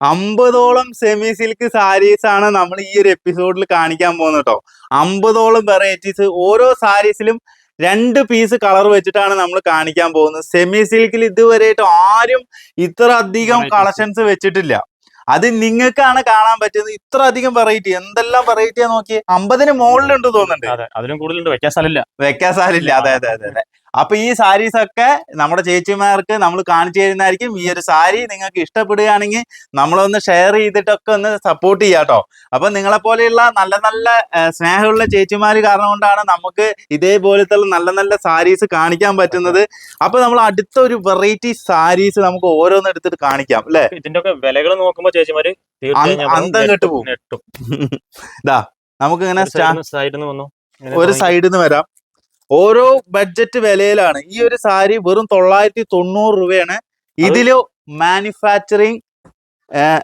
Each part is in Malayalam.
അമ്പതോളം സെമി സിൽക്ക് സാരീസ് ആണ് നമ്മൾ ഈ ഒരു എപ്പിസോഡിൽ കാണിക്കാൻ പോകുന്നത് കേട്ടോ അമ്പതോളം വെറൈറ്റീസ് ഓരോ സാരീസിലും രണ്ട് പീസ് കളർ വെച്ചിട്ടാണ് നമ്മൾ കാണിക്കാൻ പോകുന്നത്. സെമി സിൽക്കിൽ ഇതുവരെയായിട്ട് ആരും ഇത്ര അധികം കളക്ഷൻസ് വെച്ചിട്ടില്ല. അത് നിങ്ങൾക്കാണ് കാണാൻ പറ്റുന്നത് ഇത്ര അധികം വെറൈറ്റി എന്തെല്ലാം വെറൈറ്റിയാ നോക്കി അമ്പതിന് മുകളിലുണ്ട് തോന്നുന്നുണ്ട്. അതെ അതിലും കൂടുതലുണ്ട്. വെക്കാൻ സ്ഥലമില്ല. വെക്കാൻ സ്ഥലമില്ല. അതെ അതെ അതെ അതെ. അപ്പൊ ഈ സാരീസ് ഒക്കെ നമ്മുടെ ചേച്ചിമാർക്ക് നമ്മൾ കാണിച്ചു തരുന്നതായിരിക്കും. ഈ ഒരു സാരി നിങ്ങൾക്ക് ഇഷ്ടപ്പെടുകയാണെങ്കിൽ നമ്മളൊന്ന് ഷെയർ ചെയ്തിട്ടൊക്കെ ഒന്ന് സപ്പോർട്ട് ചെയ്യാട്ടോ അപ്പൊ നിങ്ങളെ പോലെയുള്ള നല്ല നല്ല സ്നേഹമുള്ള ചേച്ചിമാര് കാരണം കൊണ്ടാണ് നമുക്ക് ഇതേപോലത്തെ നല്ല നല്ല സാരീസ് കാണിക്കാൻ പറ്റുന്നത്. അപ്പൊ നമ്മൾ അടുത്ത ഒരു വെറൈറ്റി സാരീസ് നമുക്ക് ഓരോന്ന് എടുത്തിട്ട് കാണിക്കാം അല്ലെ? ഇതിന്റെ ഒക്കെ വിലകൾ നോക്കുമ്പോ ചേച്ചിമാര് അന്തം കെട്ടുപോകും കെട്ട്. ഇതാ നമുക്ക് ഇങ്ങനെ ഒരു. സൈഡിൽ നിന്ന് വരാം. ഓരോ ബഡ്ജറ്റ് വിലയിലാണ്. ഈ ഒരു സാരി വെറും തൊള്ളായിരത്തി തൊണ്ണൂറ് രൂപയാണ് ഇതിൽ മാനുഫാക്ചറിങ്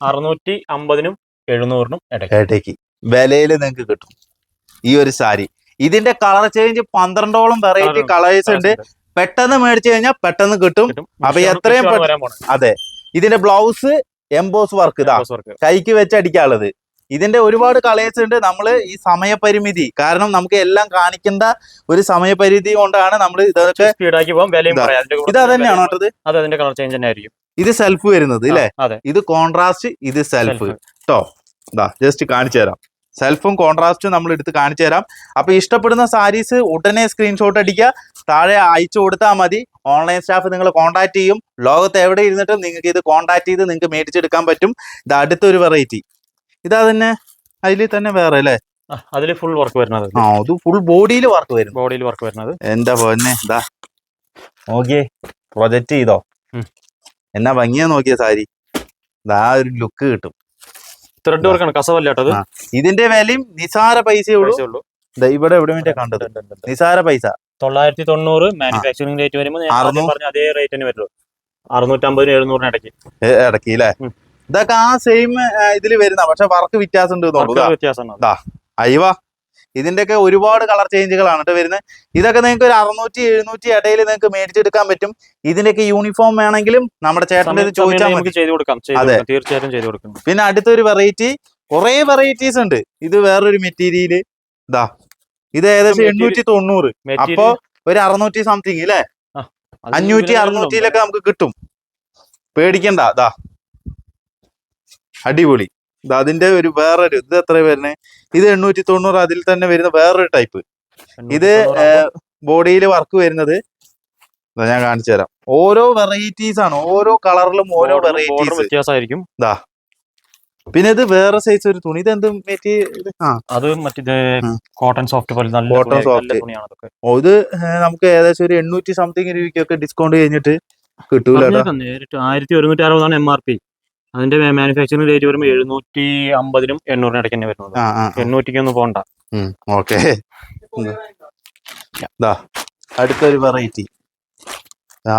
അറുന്നൂറ്റി അമ്പതിനും എഴുന്നൂറിനും ഇടയ്ക്ക്. വിലയിൽ നിങ്ങൾക്ക് കിട്ടും ഈ ഒരു സാരി. ഇതിന്റെ കളർ ചേഞ്ച് പന്ത്രണ്ടോളം വെറൈറ്റി കളേഴ്സ് ഉണ്ട്. പെട്ടെന്ന് മേടിച്ചു കഴിഞ്ഞാൽ പെട്ടെന്ന് കിട്ടും. അപ്പൊ എത്രയും. അതെ. ഇതിന്റെ ബ്ലൗസ് എംബോസ് വർക്ക് ഇതാ. കൈക്ക് വെച്ച് അടിക്കാനുള്ളത് ഇതിന്റെ ഒരുപാട് കളേഴ്സ് ഉണ്ട് നമ്മൾ ഈ സമയപരിമിതി. കാരണം നമുക്ക് എല്ലാം കാണിക്കേണ്ട ഒരു സമയപരിധി കൊണ്ടാണ് നമ്മൾ ഇതൊക്കെ സ്പീഡാക്കി പോകാം വിലയും ഇതാ. അതന്നെയാണോ കേട്ടത്? അത് അതിന്റെ കളർ ചേഞ്ച് തന്നെ ആയിരിക്കും. ഇത് സെൽഫ് വരുന്നത് ഇല്ലേ? ഇത് കോൺട്രാസ്റ്റ് ഇത് സെൽഫ്. കേട്ടോ ഇതാ ജസ്റ്റ് കാണിച്ചു തരാം. സെൽഫും കോൺട്രാസ്റ്റും നമ്മൾ എടുത്ത് കാണിച്ചു തരാം. അപ്പൊ ഇഷ്ടപ്പെടുന്ന സാരീസ് ഉടനെ സ്ക്രീൻഷോട്ട് അടിക്കുക. താഴെ അയച്ചു കൊടുത്താൽ മതി. ഓൺലൈൻ സ്റ്റാഫ് നിങ്ങൾ കോൺടാക്ട് ചെയ്യും. ലോകത്ത് എവിടെ ഇരുന്നിട്ടും നിങ്ങൾക്ക് ഇത് കോൺടാക്ട് ചെയ്ത് നിങ്ങൾക്ക് മേടിച്ചെടുക്കാൻ പറ്റും. ഇത് അടുത്തൊരു വെറൈറ്റി ഇതാ തന്നെ അതിൽ തന്നെ വേറെ അല്ലേ? അതിൽ അതിൽ ഫുൾ വർക്ക് വരുന്നത്. ആ അത് ഫുൾ ബോഡിയിൽ വർക്ക് വരും. ബോഡിയിൽ വർക്ക് വരുന്നത്. എന്താ പോന്നെ? ഇതാ. നോക്കിയേ പ്രൊജക്റ്റ് ചെയ്തോ? എന്നാ ഭംഗിയാ നോക്കിയ സാരി. ഇതാ ഒരു ലുക്ക് കിട്ടും. ത്രെഡ് വർക്കാണ് കസവല്ലാട്ടത്. ഇതിന്റെ വിലയും നിസാര പൈസയേ ഉള്ളൂ. ഇവിടെ എവിടെ കണ്ടത്? നിസാര പൈസ. തൊള്ളായിരത്തി തൊണ്ണൂറ് മാനുഫാക്ചറിംഗ് റേറ്റ് വരുമ്പോൾ അതേ റേറ്റ് തന്നെ വരുള്ളൂ. അറുന്നൂറ്റമ്പതിന് എഴുന്നൂറിന് ഇടയ്ക്ക്. ഇടയ്ക്ക് അല്ലേ. ഇതൊക്കെ ആ സെയിം ഇതിൽ വരുന്ന പക്ഷെ വർക്ക് വ്യത്യാസം ഉണ്ട് അയ്യവാ. ഇതിന്റെയൊക്കെ ഒരുപാട് കളർ ചേഞ്ചുകളാണ് കേട്ടോ വരുന്നത്. ഇതൊക്കെ നിങ്ങൾക്ക് ഒരു അറുന്നൂറ്റി എഴുന്നൂറ്റി ഇടയിൽ നിങ്ങൾക്ക് മേടിച്ചെടുക്കാൻ പറ്റും. ഇതിന്റെയൊക്കെ യൂണിഫോം വേണമെങ്കിലും നമ്മുടെ ചേട്ടന്റെ ചോദിച്ചാൽ മതി. അതെ. തീർച്ചയായിട്ടും ചെയ്തു കൊടുക്കും. പിന്നെ അടുത്തൊരു വെറൈറ്റി കുറെ വെറൈറ്റീസ് ഉണ്ട്. ഇത് വേറൊരു മെറ്റീരിയൽ. ഇതാ ഇത് ഏകദേശം എണ്ണൂറ്റി തൊണ്ണൂറ്. അപ്പോ ഒരു അറുന്നൂറ്റി സംതിങ് അല്ലേ അഞ്ഞൂറ്റി അറുന്നൂറ്റിയിലൊക്കെ നമുക്ക് കിട്ടും. പേടിക്കണ്ട ദാ. അടിപൊളി. അതിന്റെ ഒരു വേറൊരു ഇത് എത്ര വരുന്നത് ഇത് എണ്ണൂറ്റി തൊണ്ണൂറ് അതിൽ തന്നെ വരുന്ന വേറൊരു ടൈപ്പ്. ഇത് ബോഡിയിൽ വർക്ക് വരുന്നത്. ഞാൻ കാണിച്ചു തരാം. ഓരോ വെറൈറ്റീസ് ആണ്. ഓരോ കളറിലും ഓരോ വെറൈറ്റീസ് വ്യത്യാസമായിരിക്കും. പിന്നെ ഇത് വേറെ സൈസ് ഒരു തുണി. ഇത് എന്ത് അത് മറ്റേ കോട്ടൺ സോഫ്റ്റ് പോലെ നല്ല കോട്ടൺ സോഫ്റ്റ് ഓ, ഇത് നമുക്ക് ഏകദേശം ഒരു എണ്ണൂറ്റി സംതിങ് രൂപയ്ക്കൊക്കെ ഡിസ്കൗണ്ട് കഴിഞ്ഞിട്ട് കിട്ടൂല നേരിട്ട് ആയിരത്തി ഒരുന്നൂറ്റി അറുപതാണ് എം ആർ പി അതിന്റെ മാനുഫാക്ചറിംഗ് റേറ്റ് വരുമ്പോൾ എഴുന്നൂറ്റി അമ്പതിനും എണ്ണൂറിനും ഇടയ്ക്ക് തന്നെ വരുന്നത്. എണ്ണൂറ്റിക്കൊന്നും പോണ്ട. ഓക്കെ. അടുത്തൊരു വെറൈറ്റി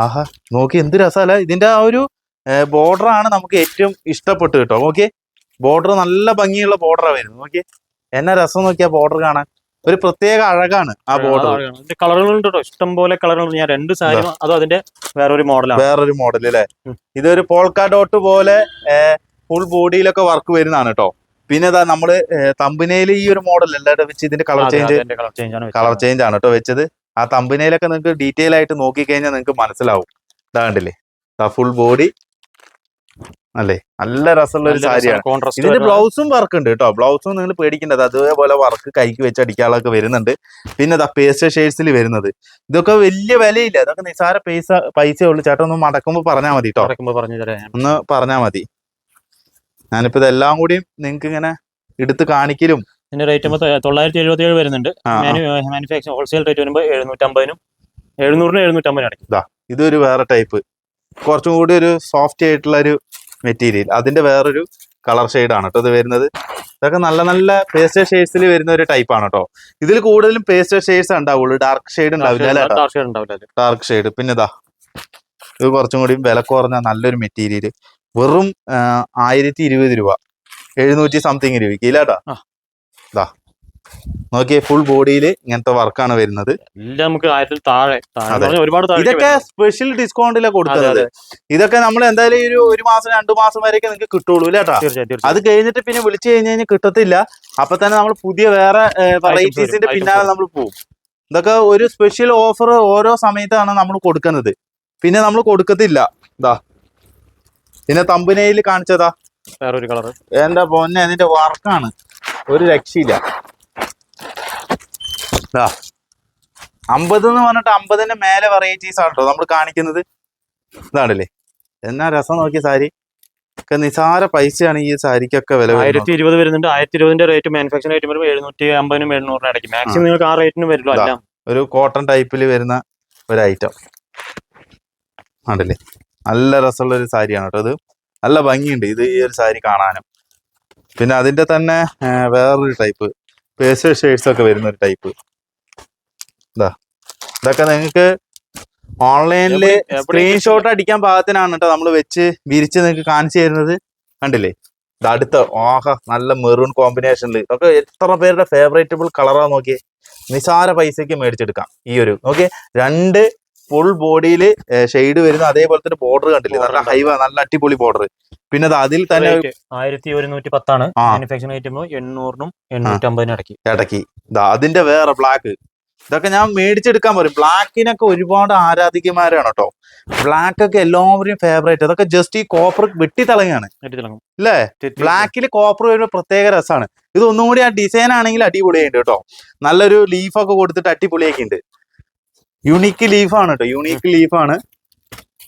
ആഹാ നോക്കി എന്ത് രസമല്ല ഇതിന്റെ ആ ഒരു ബോർഡർ ആണ് നമുക്ക് ഏറ്റവും ഇഷ്ടപ്പെട്ട് കേട്ടോ. ഓക്കെ ബോർഡർ നല്ല ഭംഗിയുള്ള ബോർഡറാണ് വരുന്നത്. നോക്കി എന്നാ രസം നോക്കിയാ ബോർഡർ കാണാൻ? ഒരു പ്രത്യേക അഴകാണ് ആ ബോർഡർ അതിന്റെ കളറുകളുണ്ട് കേട്ടോ ഇഷ്ടം പോലെ കളറുകൾ ഞാൻ രണ്ട് സാരി അതും അതിന്റെ വേറൊരു മോഡലാണ്. വേറൊരു മോഡൽ അല്ലേ. ഇതൊരു പോൾക്ക ഡോട്ട് പോലെ ഫുൾ ബോഡിയിലൊക്കെ വർക്ക് വരുന്നതാണ് കേട്ടോ പിന്നെ ഇതാ നമ്മൾ തമ്പിനയിൽ ഈ ഒരു മോഡൽ എല്ലാവരുടെ വെച്ച് ഇതിന്റെ കളർ ചേഞ്ച് കളർ. ചേഞ്ച് ആണ് കേട്ടോ വെച്ചത്. ആ തമ്പിനയിലൊക്കെ നിങ്ങൾക്ക് ഡീറ്റെയിൽ ആയിട്ട് നോക്കി കഴിഞ്ഞാൽ നിങ്ങൾക്ക് മനസ്സിലാവും. ഇതാ കണ്ടില്ലേ? ഫുൾ ബോഡി അല്ലേ? നല്ല രസമുള്ള ഒരു സാരിയാണ്. ഇതിന്റെ ബ്ലൗസും വർക്ക് ഉണ്ട് കേട്ടോ. ബ്ലൗസും നിങ്ങൾ പേടിക്കേണ്ടത് അതേപോലെ വർക്ക് കൈക്ക് വെച്ച് അടിക്കാളൊക്കെ വരുന്നുണ്ട്. പിന്നെ അതാ പേസ്റ്റ് ഷെയ്ഡ്സിൽ വരുന്നത്. ഇതൊക്കെ വലിയ വിലയില്ല. ഇതൊക്കെ നിസാര പൈസ പൈസ ഉള്ളു. ചേട്ടൻ ഒന്ന് മടക്കുമ്പോൾ പറഞ്ഞാൽ മതി കേട്ടോ. ഒന്ന് പറഞ്ഞാൽ മതി. ഞാനിപ്പോ ഇതെല്ലാം കൂടി നിങ്ങൾക്ക് ഇങ്ങനെ എടുത്ത് കാണിക്കലും. ഇതിന്റെ റേറ്റ് തൊള്ളായിരത്തി എഴുപത്തി ഏഴ് വരുന്നുണ്ട്. മാനുഫാക്ചർ ഹോൾസെയിൽ റേറ്റ് വരുമ്പോൾ എഴുന്നൂറ്റമ്പതിനും എഴുന്നൂറിനും എഴുന്നൂറ്റമ്പതിനും ഇടയ്ക്ക് ഇതൊരു വേറെ ടൈപ്പ് കുറച്ചും കൂടി ഒരു സോഫ്റ്റ് ആയിട്ടുള്ള ഒരു മെറ്റീരിയൽ. അതിന്റെ വേറൊരു കളർ ആണ് കേട്ടോ ഇത് വരുന്നത്. ഇതൊക്കെ നല്ല നല്ല പേസ്റ്റർ ഷെയ്ഡ്സിൽ വരുന്ന ഒരു ടൈപ്പ് ആണ് കേട്ടോ ഇതിൽ കൂടുതലും പേസ്റ്റർ ഷെയ്ഡ്സ് ഉണ്ടാവുള്ളൂ. ഡാർക്ക് ഷെയ്ഡ് ഉണ്ടാവില്ല. ഡാർക്ക് ഷെയ്ഡ് പിന്നെ ഇതാ ഇത് കുറച്ചും കൂടി വില കുറഞ്ഞ നല്ലൊരു മെറ്റീരിയൽ. വെറും ആയിരത്തി ഇരുപത് രൂപ. എഴുന്നൂറ്റി സംതിങ് രൂപയ്ക്ക്. ഇല്ലാട്ടാ ഇതാ. നോക്കിയേ ഫുൾ ബോഡിയിൽ ഇങ്ങനത്തെ വർക്കാണ് വരുന്നത്. നമുക്ക് താഴെ ഒരുപാട് ഇതൊക്കെ സ്പെഷ്യൽ ഡിസ്കൗണ്ടിലാണ് കൊടുക്കുന്നത്. ഇതൊക്കെ നമ്മൾ എന്തായാലും ഒരു ഒരു മാസം രണ്ടു മാസം വരെയൊക്കെ നിങ്ങൾക്ക് കിട്ടുള്ളൂ കേട്ടോ അത് കഴിഞ്ഞിട്ട് പിന്നെ വിളിച്ചു കഴിഞ്ഞ് കഴിഞ്ഞാൽ കിട്ടത്തില്ല. അപ്പൊ തന്നെ നമ്മൾ പുതിയ വേറെ വെറൈറ്റീസിന്റെ പിന്നാലെ നമ്മൾ പോകും ഇതൊക്കെ ഒരു സ്പെഷ്യൽ ഓഫർ ഓരോ സമയത്താണ് നമ്മൾ കൊടുക്കുന്നത്. പിന്നെ നമ്മൾ കൊടുക്കത്തില്ല. ഇതാ പിന്നെ തമ്പനയിൽ കാണിച്ചതാ. വേറെ ഒരു കളർ എന്റെ പൊന്നെ അതിന്റെ വർക്കാണ് ഒരു രക്ഷയില്ല. ഇതാ അമ്പത് എന്ന് പറഞ്ഞിട്ട് അമ്പതിന്റെ മേലെ വെറൈറ്റീസ് ആണ് കേട്ടോ നമ്മൾ കാണിക്കുന്നത്. ഇതാണല്ലേ? എന്നാ രസം നോക്കിയ സാരി. ഒക്കെ നിസാര പൈസയാണ് ഈ സാരിക്കൊക്കെ വില ആയിരത്തി ഇരുപത് വരുന്നുണ്ട്. ആയിരത്തി ഇരുപതിന്റെ റേറ്റ് മാനുഫാക്ചറിംഗ് റേറ്റ് വരുമ്പോൾ എഴുന്നൂറ്റി അമ്പതിനും എഴുന്നൂറിനും ഇടയ്ക്ക്. മാക്സിമം നിങ്ങൾക്ക് ആ റേറ്റിന് വരുള്ളൂ അല്ല ഒരു കോട്ടൺ ടൈപ്പിൽ വരുന്ന ഒരു ഐറ്റം ആണല്ലേ? നല്ല രസമുള്ള ഒരു സാരിയാണ് കേട്ടോ ഇത്. നല്ല ഭംഗിയുണ്ട് ഇത് ഈ ഒരു സാരി കാണാനും. പിന്നെ അതിന്റെ തന്നെ വേറൊരു ടൈപ്പ് പേസ്റ്റൽ ഷെയ്ഡ്സ് ഒക്കെ വരുന്ന ഒരു ടൈപ്പ് ഇതാ ഇതൊക്കെ നിങ്ങൾക്ക് ഓൺലൈനിൽ എവിടെ സ്ക്രീൻഷോട്ട് അടിക്കാൻ പാകത്തിനാണ് കേട്ടോ നമ്മൾ വെച്ച് വിരിച്ച് നിങ്ങൾക്ക് കാണിച്ചു തരുന്നത്. കണ്ടില്ലേ? ഇത് അടുത്ത ഓഹ നല്ല മെറൂൺ കോമ്പിനേഷനിൽ ഇതൊക്കെ എത്ര പേരുടെ ഫേവറേറ്റബിൾ കളറാ നോക്കിയേ. നിസാര പൈസക്ക് മേടിച്ചെടുക്കാം. ഈ ഒരു നോക്കിയേ രണ്ട് ഫുൾ ബോഡിയിൽ ഷെയ്ഡ് വരുന്ന അതേപോലെ തന്നെ ബോർഡർ കണ്ടില്ലേ? നല്ല ഹൈവ നല്ല അടിപൊളി ബോർഡർ പിന്നെ അത് അതിൽ തന്നെ ആയിരത്തി ഒരുന്നൂറ്റി പത്താണ് മാനുഫാക്ചറിംഗ് ഐറ്റം എണ്ണൂറിനും എണ്ണൂറ്റി അമ്പതിനും ഇടയ്ക്ക്. ഇടയ്ക്ക് അതിന്റെ വേറെ ബ്ലാക്ക് ഇതൊക്കെ ഞാൻ മേടിച്ചെടുക്കാൻ പറയും. ബ്ലാക്കിനൊക്കെ ഒരുപാട് ആരാധികമാരാണ് കേട്ടോ. ബ്ലാക്ക് ഒക്കെ എല്ലാവരും ഫേവറേറ്റ് അതൊക്കെ ജസ്റ്റ് ഈ കോപ്പർ വെട്ടിത്തിളങ്ങാണ് അല്ലേ ബ്ലാക്കിൽ കോപ്പർ വരുമ്പോൾ പ്രത്യേക രസമാണ് ഇത് ഒന്നും കൂടി ആ ഡിസൈൻ ആണെങ്കിൽ അടിപൊളിയുണ്ട് കേട്ടോ. നല്ലൊരു ലീഫൊക്കെ കൊടുത്തിട്ട് അടിപൊളിയൊക്കെ ഉണ്ട് യുണീക്ക് ലീഫാണ് കേട്ടോ. യുണീക്ക് ലീഫാണ്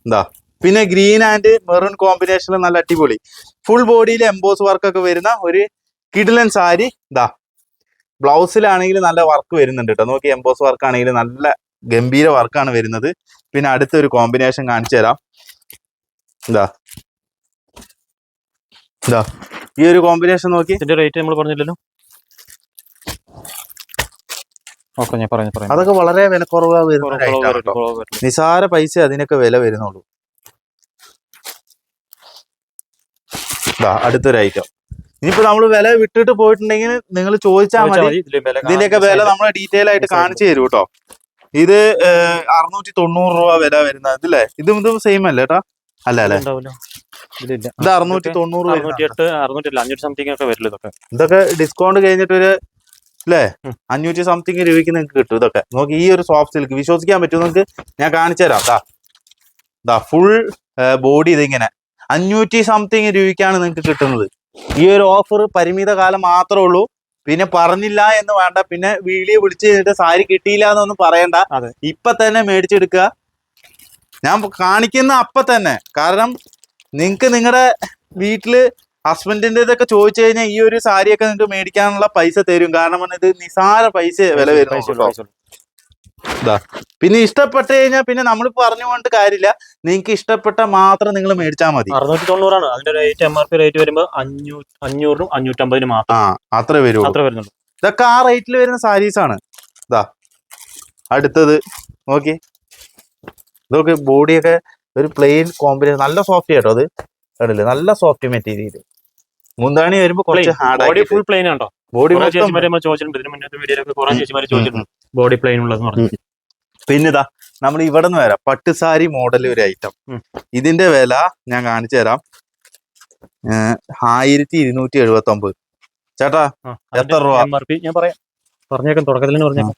എന്താ? പിന്നെ ഗ്രീൻ ആൻഡ് മെറൂൺ കോമ്പിനേഷനിൽ നല്ല അടിപൊളി. ഫുൾ ബോഡിയിൽ എംബോസ് വർക്കൊക്കെ വരുന്ന ഒരു കിഡിലൻ സാരി. ഇതാ. ബ്ലൗസിലാണെങ്കിൽ നല്ല വർക്ക് വരുന്നുണ്ട് കേട്ടോ നോക്കി എംബോസ് വർക്ക് ആണെങ്കിൽ നല്ല ഗംഭീര വർക്കാണ് വരുന്നത്. പിന്നെ അടുത്തൊരു കോമ്പിനേഷൻ കാണിച്ചു തരാം. ഇതാ. ഇതാ. ഈ ഒരു കോമ്പിനേഷൻ നോക്കി. ഇതിന്റെ റേറ്റ് നമ്മൾ പറഞ്ഞില്ലല്ലോ? ഓക്കെ ഞാൻ പറഞ്ഞു പറഞ്ഞു അതൊക്കെ വളരെ വരുന്ന കുറവ്. നിസാര പൈസ അതിനൊക്കെ വില വരുന്നുള്ളൂ. അടുത്തൊരു ഐറ്റം ഇനിയിപ്പോ നമ്മൾ വില വിട്ടിട്ട് പോയിട്ടുണ്ടെങ്കിൽ നിങ്ങൾ ചോദിച്ചാൽ മതി. ഇതിന്റെയൊക്കെ വില നമ്മൾ ഡീറ്റെയിൽ ആയിട്ട് കാണിച്ചു തരും കേട്ടോ. ഇത് അറുന്നൂറ്റി തൊണ്ണൂറ് രൂപ വില വരുന്നത് ഇതല്ലേ ഇതും ഇതും സെയിം അല്ലേ കേട്ടോ അല്ല അല്ലേ. ഇത് അറുന്നൂറ്റി തൊണ്ണൂറ് ഇതൊക്കെ. ഇതൊക്കെ ഡിസ്കൗണ്ട് കഴിഞ്ഞിട്ട് ഒരു അല്ലേ. അഞ്ഞൂറ്റി സംതിങ് രൂപയ്ക്ക് നിങ്ങൾക്ക് കിട്ടും ഇതൊക്കെ. നോക്കി ഈ ഒരു സോഫ്റ്റ് സിൽക്ക് വിശ്വസിക്കാൻ പറ്റും നിങ്ങൾക്ക് ഞാൻ കാണിച്ചു തരാം. ദാ. ദാ ഫുൾ ബോഡി ഇതിങ്ങനെ. അഞ്ഞൂറ്റി സംതിങ് രൂപയ്ക്കാണ് നിങ്ങൾക്ക് കിട്ടുന്നത്. ഈ ഒരു ഓഫർ പരിമിത കാലം മാത്രമേ ഉള്ളൂ. പിന്നെ പറഞ്ഞില്ല എന്ന് വേണ്ട. പിന്നെ വീഡിയോ വിളിച്ചു കഴിഞ്ഞിട്ട് സാരി കിട്ടിയില്ല എന്നൊന്നും പറയണ്ട. ഇപ്പൊ തന്നെ മേടിച്ചെടുക്കുക. ഞാൻ കാണിക്കുന്ന അപ്പൊ തന്നെ. കാരണം നിങ്ങക്ക് നിങ്ങളുടെ വീട്ടിൽ ഹസ്ബൻഡിന്റെ ഇതൊക്കെ ചോദിച്ചു കഴിഞ്ഞാൽ ഈ ഒരു സാരിയൊക്കെ നിങ്ങൾക്ക് മേടിക്കാനുള്ള പൈസ തരും. കാരണം ഇത് നിസാര പൈസ വില പൈസ ഉള്ളൂ. പിന്നെ ഇഷ്ടപ്പെട്ട് കഴിഞ്ഞാൽ പിന്നെ നമ്മൾ പറഞ്ഞു കൊണ്ട് കാര്യമില്ല. നിങ്ങൾക്ക് ഇഷ്ടപ്പെട്ട മാത്രം നിങ്ങൾ മേടിച്ചാൽ മതി. അറുന്നൂറ്റി തൊണ്ണൂറാണ് അതിന്റെ rate M R P rate വരുമ്പോൾ അഞ്ഞൂ അഞ്ഞൂറിനും അഞ്ഞൂറ്റമ്പതിനും മാത്രം. ആ അത്ര വരുള്ളൂ. അത്ര വരുന്നുള്ളൂ. ഇതൊക്കെ ആ റേറ്റിൽ വരുന്ന സാരീസ് ആണ്. ഇതാ അടുത്തത് നോക്കി. ഇതൊക്കെ ബോഡിയൊക്കെ ഒരു പ്ലെയിൻ കോമ്പിനേഷൻ നല്ല സോഫ്റ്റ് കേട്ടോ അത്. കണ്ടില്ലേ? നല്ല സോഫ്റ്റ് മെറ്റീരിയൽ മുന്താണി വരുമ്പോൾ കുറച്ച് ഹാർഡ് ബോഡി ഫുൾ പ്ലെയിൻ ആണോ? ബോഡി ചോദിച്ചിട്ടുണ്ട്. ഇതിന് മുന്നത്തെ വീഡിയോയിലൊക്കെ കുറെ ചോദിച്ചിട്ടുണ്ട്. ബോഡി പ്ലെയിൻ ഉള്ളതെന്ന് പറഞ്ഞു പിന്നെ ഇതാ നമ്മൾ ഇവിടെ നിന്ന് വരാം പട്ടുസാരി മോഡൽ ഒരു ഐറ്റം ഇതിന്റെ വില ഞാൻ കാണിച്ചു തരാം. ആയിരത്തി ഇരുന്നൂറ്റി എഴുപത്തി ഒമ്പത് ചേട്ടാ എത്ര രൂപ? ഞാൻ പറയാം. പറഞ്ഞേക്കാം തുടക്കത്തിൽ പറഞ്ഞേക്കാം.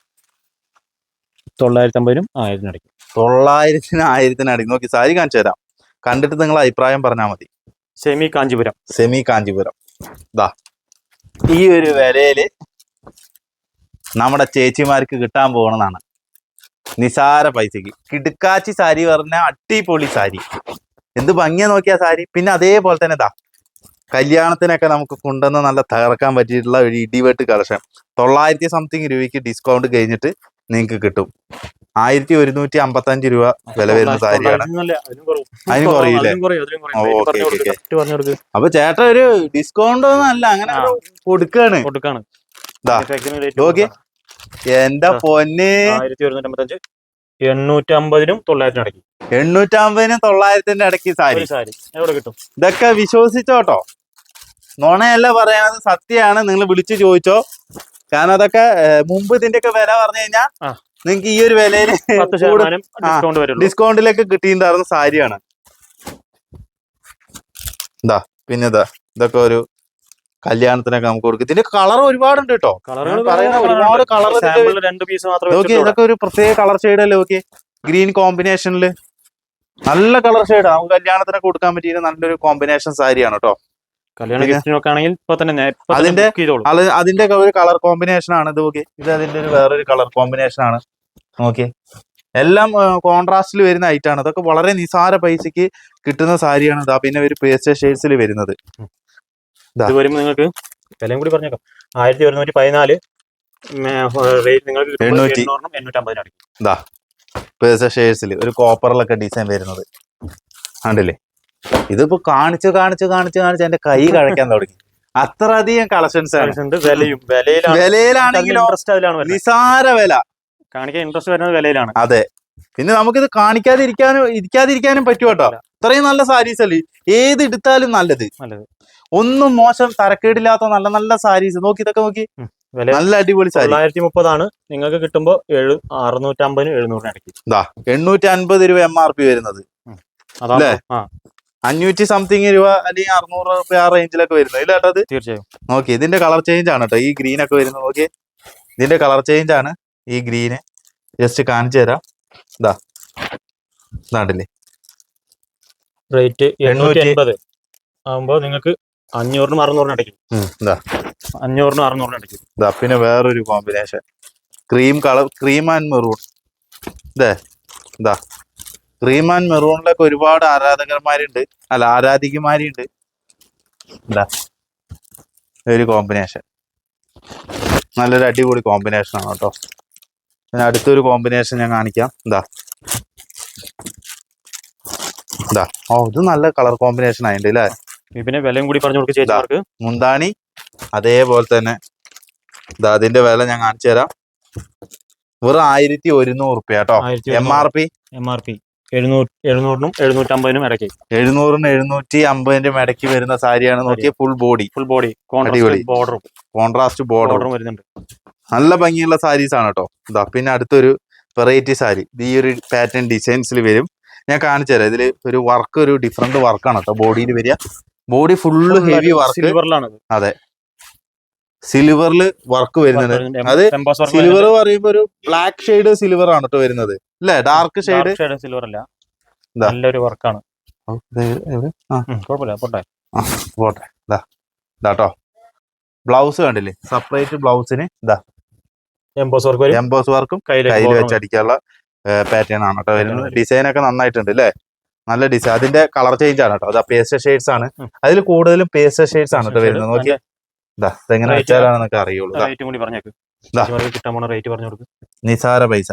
തൊള്ളായിരത്തി അമ്പതിനും ആയിരത്തിനും ഇടയ്ക്ക് തൊള്ളായിരത്തിന് ആയിരത്തിന് അടി നോക്കി സാരി കാണിച്ചു തരാം. കണ്ടിട്ട് നിങ്ങൾ അഭിപ്രായം പറഞ്ഞാൽ മതി. സെമി കാഞ്ചിപുരം. സെമി കാഞ്ചിപുരം. ഈ ഒരു വിലയിൽ നമ്മുടെ ചേച്ചിമാർക്ക് കിട്ടാൻ പോകണമെന്നാണ് നിസാര പൈസക്ക്. കിടുക്കാച്ചി സാരി പറഞ്ഞ അടിപൊളി സാരി. എന്ത് ഭംഗിയാ നോക്കിയ സാരി. പിന്നെ അതേപോലെ തന്നെ ഇതാ കല്യാണത്തിനൊക്കെ നമുക്ക് കൊണ്ടുവന്ന് നല്ല തകർക്കാൻ പറ്റിയിട്ടുള്ള ഒരു ഇടിവെട്ട് കളക്ഷൻ. തൊള്ളായിരത്തി സംതിങ് രൂപയ്ക്ക് ഡിസ്കൗണ്ട് കഴിഞ്ഞിട്ട് നിങ്ങൾക്ക് കിട്ടും. ആയിരത്തി ഒരുന്നൂറ്റി അമ്പത്തഞ്ച് രൂപ വില വരുന്ന സാരിയാണ്. അതിനും കുറയില്ലേ? ഓക്കെ. അപ്പൊ ചേട്ടൻ ഒരു ഡിസ്കൗണ്ട് ഒന്നും അല്ല അങ്ങനെ കൊടുക്കാണ്. പൊന്ന്. എന്റെ. പൊന്നെ? ആയിരത്തി തൊള്ളായിരത്തിനും ഇടയ്ക്ക്. എണ്ണൂറ്റമ്പതിനും തൊള്ളായിരത്തിന്റെ ഇടയ്ക്ക് സാരി. ഒരു സാരി. എവിടെ കിട്ടും? ഇതൊക്കെ വിശ്വസിച്ചോട്ടോ നുണയല്ല പറയണത് സത്യമാണ്. നിങ്ങൾ വിളിച്ചു ചോദിച്ചോ. കാരണം അതൊക്കെ മുമ്പ് ഇതിന്റെ ഒക്കെ വില പറഞ്ഞു കഴിഞ്ഞാൽ നിങ്ങക്ക് നിങ്ങൾക്ക് ഈ ഒരു വിലയിൽ ഡിസ്കൗണ്ടിലൊക്കെ കിട്ടിയിട്ടുണ്ടായിരുന്ന സാരിയാണ്. ഇതാ പിന്നെ ഇതാ ഇതൊക്കെ ഒരു കല്യാണത്തിനൊക്കെ നമുക്ക് കൊടുക്കും. ഇതിന്റെ കളർ ഒരുപാടുണ്ട് കേട്ടോ. ഒരുപാട് കളർ രണ്ട് പീസ് മാത്രമേ നോക്കി. ഇതൊക്കെ ഒരു പ്രത്യേക കളർ ഷെയ്ഡ് അല്ലേ ഓക്കെ ഗ്രീൻ കോമ്പിനേഷനിൽ നല്ല കളർ ഷെയ്ഡ് നമുക്ക് കല്യാണത്തിനൊക്കെ കൊടുക്കാൻ പറ്റിയ നല്ലൊരു കോമ്പിനേഷൻ സാരിയാണ് കേട്ടോ. അതിന്റെ- അത് അതിന്റെ ഒരു കളർ കോമ്പിനേഷൻ ആണ് ഇത് ഓക്കെ ഇത് അതിന്റെ ഒരു വേറൊരു കളർ കോമ്പിനേഷൻ ആണ്. നോക്കിയേ. എല്ലാം കോൺട്രാസ്റ്റിൽ വരുന്ന ഐറ്റാണ് അതൊക്കെ ഇതൊക്കെ വളരെ നിസാര പൈസക്ക് കിട്ടുന്ന സാരിയാണ് ഇതാ. പിന്നെ ഒരു പേസ്റ്റ് ഷെയ്ഡ്സിൽ വരുന്നത്. ഇത് വരുമ്പോൾ നിങ്ങൾക്ക് വിലയും കൂടി പറഞ്ഞേക്കാം. ആയിരത്തി ഒരുന്നൂറ്റി പതിനാല് റേറ്റ് നിങ്ങൾക്ക് എണ്ണൂറ്റി. ഇതാ ഷെയ്ഡ്സിൽ ഒരു കോപ്പറിലൊക്കെ ഡിസൈൻ വരുന്നത്. കണ്ടില്ലേ? ഇതിപ്പോ കാണിച്ച് കാണിച്ച് കാണിച്ച് കാണിച്ച് എന്റെ കൈ കഴിക്കാൻ തുടങ്ങി. അത്ര അധികം കളക്ഷൻസ് ഉണ്ട്. വിലയും വിലയിലാണ്. ഇൻട്രസ്റ്റ് അതിലാണ് വരുന്നത്. നിസാര വില. കാണിക്കാൻ ഇൻട്രസ്റ്റ് വരുന്നത് വിലയിലാണ്. അതെ. പിന്നെ നമുക്കിത് കാണിക്കാതിരിക്കാനും ഇരിക്കാതിരിക്കാനും പറ്റും കേട്ടോ. ഇത്രയും നല്ല സാരീസ് അല്ലേ? ഏത് എടുത്താലും നല്ലത്. നല്ലത്. ഒന്നും മോശം തരക്കേടില്ലാത്ത നല്ല നല്ല സാരീസ് നോക്കി ഇതൊക്കെ നോക്കി. നല്ല അടിപൊളി സാരി തൊള്ളായിരത്തി മുപ്പതാണ് നിങ്ങൾക്ക് കിട്ടുമ്പോ ഏഴ് അറുന്നൂറ്റമ്പതിനും എഴുന്നൂറിനും അടക്കി ഇതാ എണ്ണൂറ്റി അൻപത് രൂപ എം ആർ പി വരുന്നത്. അല്ലേ? അഞ്ഞൂറ്റി സംതിങ് രൂപ അല്ലെങ്കിൽ അറുന്നൂറ് രൂപ ആ റേഞ്ചിലൊക്കെ വരുന്നത്. ഇല്ല കേട്ടോ തീർച്ചയായും. നോക്കി ഇതിന്റെ കളർ ചേഞ്ച് ആണ് കേട്ടോ. ഈ ഗ്രീൻ ഒക്കെ വരുന്നത് നോക്കി. ഇതിന്റെ കളർ ചേഞ്ച് ആണ് ഈ ഗ്രീന് ജസ്റ്റ് കാണിച്ചു തരാം. ഇതാ നാട്ടില്ലേ റേറ്റ് എണ്ണൂറ്റി എണ്ണൂറ്റി- എൺപത്. ആകുമ്പോൾ നിങ്ങൾക്ക് അഞ്ഞൂറിനും അറുന്നൂറിനും അടയ്ക്കും അഞ്ഞൂറിനും അറുന്നൂറിനും അടയ്ക്കും ഇതാ പിന്നെ വേറൊരു combination cream colour cream and maroon ഇതേ ഇതാ. ക്രീം ആൻഡ് മെറൂണിലൊക്കെ ഒരുപാട് ആരാധകന്മാരുണ്ട് അല്ല ആരാധികമാരുണ്ട്. ഒരു കോമ്പിനേഷൻ നല്ലൊരു അടിപൊളി കോമ്പിനേഷൻ ആണ് കേട്ടോ. പിന്നെ അടുത്തൊരു കോമ്പിനേഷൻ ഞാൻ കാണിക്കാം. ഇതാ. ഇതാ. ഓ ഇത് നല്ല കളർ കോമ്പിനേഷൻ ആയിട്ടുണ്ട് അല്ലേ? പിന്നെ വിലയും കൂടി പറഞ്ഞു കൊടുക്കുക ചേച്ചിമാർക്ക് മുന്താണി അതേപോലെ തന്നെ. ഇതാ അതിന്റെ വില ഞാൻ കാണിച്ചു തരാം. വെറും ആയിരത്തി ഒരുന്നൂറ് റുപ്യ കേട്ടോ. M R P M R P എഴുന്നൂറ് എഴുന്നൂറിനും എഴുന്നൂറ്റമ്പതിനും ഇടയ്ക്ക്. എഴുന്നൂറിനും എഴുന്നൂറ്റി അമ്പതിന്റെ ഇടയ്ക്ക് വരുന്ന സാരിയാണ് നോക്കിയ full body full body contrast ബോർഡറും contrast ബോർഡറും വരുന്നുണ്ട്. നല്ല ഭംഗിയുള്ള സാരീസ് ആണ് കേട്ടോ. ഇതാ പിന്നെ അടുത്തൊരു വെറൈറ്റി സാരി ഈ ഒരു പാറ്റേൺ ഡിസൈൻസിൽ വരും. ഞാൻ കാണിച്ചു തരാം. ഇതിൽ ഒരു വർക്ക് ഒരു ഡിഫറെന്റ് വർക്കാണ് കേട്ടോ. ബോഡിയിൽ വരിക. Body full heavy work. അതെ. സിൽവറിൽ വർക്ക് വരുന്നുണ്ട് അത് സിൽവർ പറയുമ്പോ ഒരു ബ്ലാക്ക് ഷെയ്ഡ് സിൽവർ ആണ് കേട്ടോ വരുന്നത്. അല്ലേ? ഡാർക്ക് ഷെയ്ഡ് സിൽവർ അല്ല. നല്ലൊരു വർക്കാണ് പോട്ടെ. പോട്ടെ. ഇതാ. ഇതാട്ടോ ബ്ലൗസ് കണ്ടില്ലേ? സെപ്പറേറ്റ് ബ്ലൗസിന്. ഇതാ. എംബോസ് വർക്ക് എംബോസ് വർക്കും കയ്യിൽ വെച്ച് അടിക്കാനുള്ള പാറ്റേൺ ആണ് കേട്ടോ വരുന്നത്. ഡിസൈൻ ഒക്കെ നന്നായിട്ടുണ്ട് അല്ലേ നല്ല ഡിസൈൻ അതിന്റെ കളർ ചേഞ്ച് ആണ് കേട്ടോ. അതാ പേസ്റ്റ് ഷെയ്ഡ്സ് ആണ്. അതിൽ കൂടുതലും പേസ്റ്റ് ഷെയ്ഡ്സ് ആണ് കേട്ടോ വരുന്നത്. നോക്കി ഇതാ ഇതെങ്ങനെ വെച്ചാലാണ് വെച്ചാലാണെന്നൊക്കെ അറിയുള്ളൂ. നിസാര പൈസ.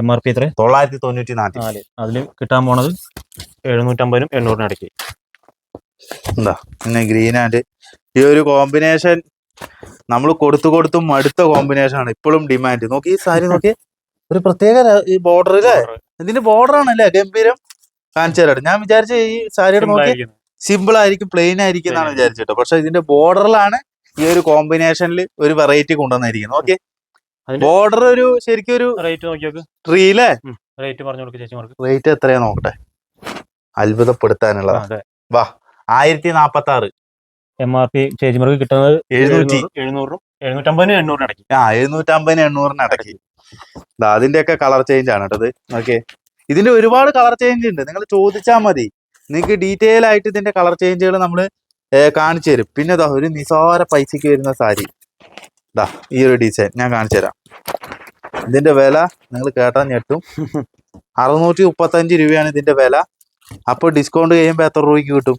എം ആർ പി എത്ര തൊള്ളായിരത്തി തൊണ്ണൂറ്റി നാല്. അതിൽ കിട്ടാൻ പോണത് എഴുന്നൂറ്റമ്പതിനും എണ്ണൂറിനും ഇടയ്ക്ക്. എന്താ പിന്നെ ഗ്രീൻ ആൻഡ് ഈ ഒരു കോമ്പിനേഷൻ നമ്മൾ കൊടുത്തു കൊടുത്തും അടുത്ത കോമ്പിനേഷൻ ആണ് ഇപ്പോഴും ഡിമാൻഡ് നോക്കി ഈ സാരി നോക്കി. ഒരു പ്രത്യേക ഈ ബോർഡർ അല്ലേ? ഇതിന്റെ ബോർഡർ ആണല്ലേ ഗംഭീരം? കാണിച്ചു തരാം. ഞാൻ വിചാരിച്ച ഈ സാരിയുടെ നോക്കി സിമ്പിൾ ആയിരിക്കും പ്ലെയിൻ ആയിരിക്കും എന്നാണ് വിചാരിച്ചിട്ടോ പക്ഷെ ഇതിന്റെ ബോർഡറിലാണ് ഈ ഒരു കോമ്പിനേഷനിൽ ഒരു വെറൈറ്റി കൊണ്ടുവന്നിരിക്കുന്നത്. ഓക്കെ അതിന്റെ- ബോർഡർ ഒരു ശരിക്കും ഒരു റേറ്റ് നോക്ക് ട്രീയിലെ റേറ്റ് പറഞ്ഞു ചേച്ചിമാർക്ക് റേറ്റ് എത്രയാ നോക്കട്ടെ? അത്ഭുതപ്പെടുത്താനുള്ളതാ. അതെ. വാ ആയിരത്തി നാപ്പത്തി ആറ് എം ആർ പി ചേച്ചിമാർക്ക് കിട്ടുന്നത് എഴുന്നൂറ്റി. എഴുന്നൂറ്- എഴുന്നൂറും എഴുന്നൂറ്റമ്പതിനും എണ്ണൂറിനും ഇടയ്ക്ക്. ആ എഴുന്നൂറ്റമ്പതിന് എണ്ണൂറിന് ഇടയ്ക്ക്. ദാ അതിന്റെയൊക്കെ കളർ ചേഞ്ച് ആണ് കേട്ടത് ഓക്കെ ഇതിന്റെ ഒരുപാട് കളർ ചേഞ്ച് ഉണ്ട്. നിങ്ങൾ ചോദിച്ചാൽ മതി. നിങ്ങൾക്ക് ഡീറ്റെയിൽ ആയിട്ട് ഇതിന്റെ കളർ ചേഞ്ചുകൾ നമ്മൾ കാണിച്ചു തരും. പിന്നെ ദാ ഒരു നിസാര പൈസക്ക് വരുന്ന സാരി. ദാ ഈ ഒരു ഡിസൈൻ ഞാൻ കാണിച്ചു തരാം. ഇതിന്റെ വില നിങ്ങൾ കേട്ടാൽ ഞെട്ടും. അറുന്നൂറ്റി മുപ്പത്തഞ്ച് രൂപയാണ് ഇതിന്റെ വില. അപ്പോൾ ഡിസ്കൗണ്ട് കഴിയുമ്പോൾ എത്ര രൂപയ്ക്ക് കിട്ടും?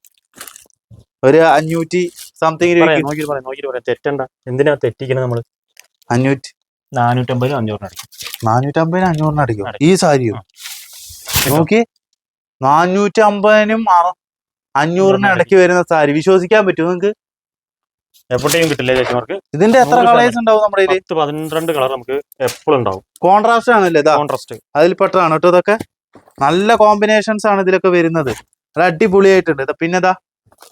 ഒരു അഞ്ഞൂറ്റി സംതിങ് എന്തിനാ തെറ്റിക്കണേ നമ്മൾ? അഞ്ഞൂറ്റി നാനൂറ്റമ്പതിനും അഞ്ഞൂറിനും നാനൂറ്റമ്പതിനും അഞ്ഞൂറിനടിക്കും അഞ്ഞൂറിന് അടിക്കും. അടിക്കും. ഈ സാരിയോ? നോക്കി. നാനൂറ്റി അമ്പതിനും അഞ്ഞൂറിന് ഇടയ്ക്ക് വരുന്ന സാരി. വിശ്വസിക്കാൻ പറ്റുമോ നിങ്ങൾക്ക് എപ്പോഴും കിട്ടില്ല ചേച്ചിമാർക്ക്. ഇതിന്റെ എത്ര കളേഴ്സ് ഉണ്ടാവും നമ്മുടെ പത്ത് പന്ത്രണ്ട് കളർ നമുക്ക് എപ്പോഴും ഉണ്ടാവും. കോൺട്രാസ്റ്റ് ആണല്ലേ ഇതാ? കോൺട്രാസ്റ്റ് അതിൽപ്പെട്ടതാണ് കേട്ടോ ഇതൊക്കെ. നല്ല കോമ്പിനേഷൻസ് ആണ് ഇതിലൊക്കെ വരുന്നത്. അത് അടിപൊളിയായിട്ടുണ്ട്. ഇതാ പിന്നെ ഇതാ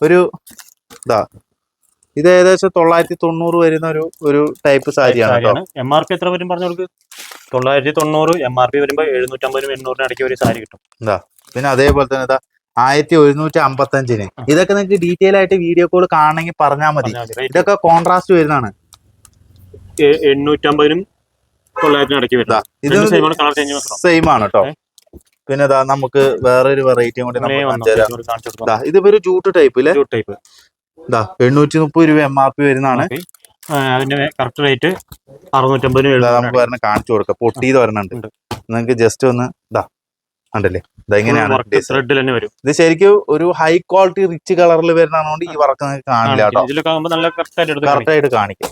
ഒരു ഇതാ. ഇത് ഏകദേശം തൊള്ളായിരത്തി തൊണ്ണൂറ് വരുന്ന ഒരു ഒരു ടൈപ്പ് സാരിയാണ് എം ആർ പി എത്ര വരും പറഞ്ഞു തൊള്ളായിരത്തി തൊണ്ണൂറ് എം ആർ പി വരുമ്പോൾ എഴുന്നൂറ്റമ്പതിനും എണ്ണൂറിനും ഇടയ്ക്ക് ഒരു സാരി കിട്ടും. പിന്നെ അതേപോലെ തന്നെ ഇതാ ആയിരത്തി ഒരുന്നൂറ്റി അമ്പത്തി അഞ്ചിന് ഇതൊക്കെ നിങ്ങൾക്ക് ഡീറ്റെയിൽ ആയിട്ട് വീഡിയോ കോൾ കാണണമെങ്കിൽ പറഞ്ഞാൽ മതി. ഇതൊക്കെ കോൺട്രാസ്റ്റ് വരുന്നതാണ്. എണ്ണൂറ്റമ്പതിനും തൊള്ളായിരത്തിനും ഇടയ്ക്ക് ഇതാ. സെയിം ആണ് കേട്ടോ പിന്നെ ഇതാ നമുക്ക് വേറൊരു വെറൈറ്റിയും കൂടി നമുക്ക്. ഇതിപ്പോ ഒരു ജൂട്ട് ടൈപ്പ് ഇല്ലേ? ജൂട്ട് ടൈപ്പ് ഇതാ എണ്ണൂറ്റി മുപ്പത് രൂപ എം ആർ പി വരുന്നതാണ്. അതിന്റെ കറക്റ്റ് റേറ്റ് അറുന്നൂറ്റമ്പതിന് നമുക്ക് വരണ കാണിച്ചു കൊടുക്കാം. പൊട്ടിയത് വരണുണ്ട്. നിങ്ങൾക്ക് ജസ്റ്റ് ഒന്ന് ഇതാ കണ്ടല്ലേ? ഇതെങ്ങനെയാണ്. ത്രെഡിൽ തന്നെ വരും. ഇത് ശരിക്കും ഒരു ഹൈ ക്വാളിറ്റി റിച്ച് കളറിൽ വരുന്നതുകൊണ്ട് ഈ വർക്ക് നിങ്ങൾക്ക് കാണില്ല കേട്ടോ. നല്ല കറക്റ്റ് ആയിട്ട് കാണിക്കും.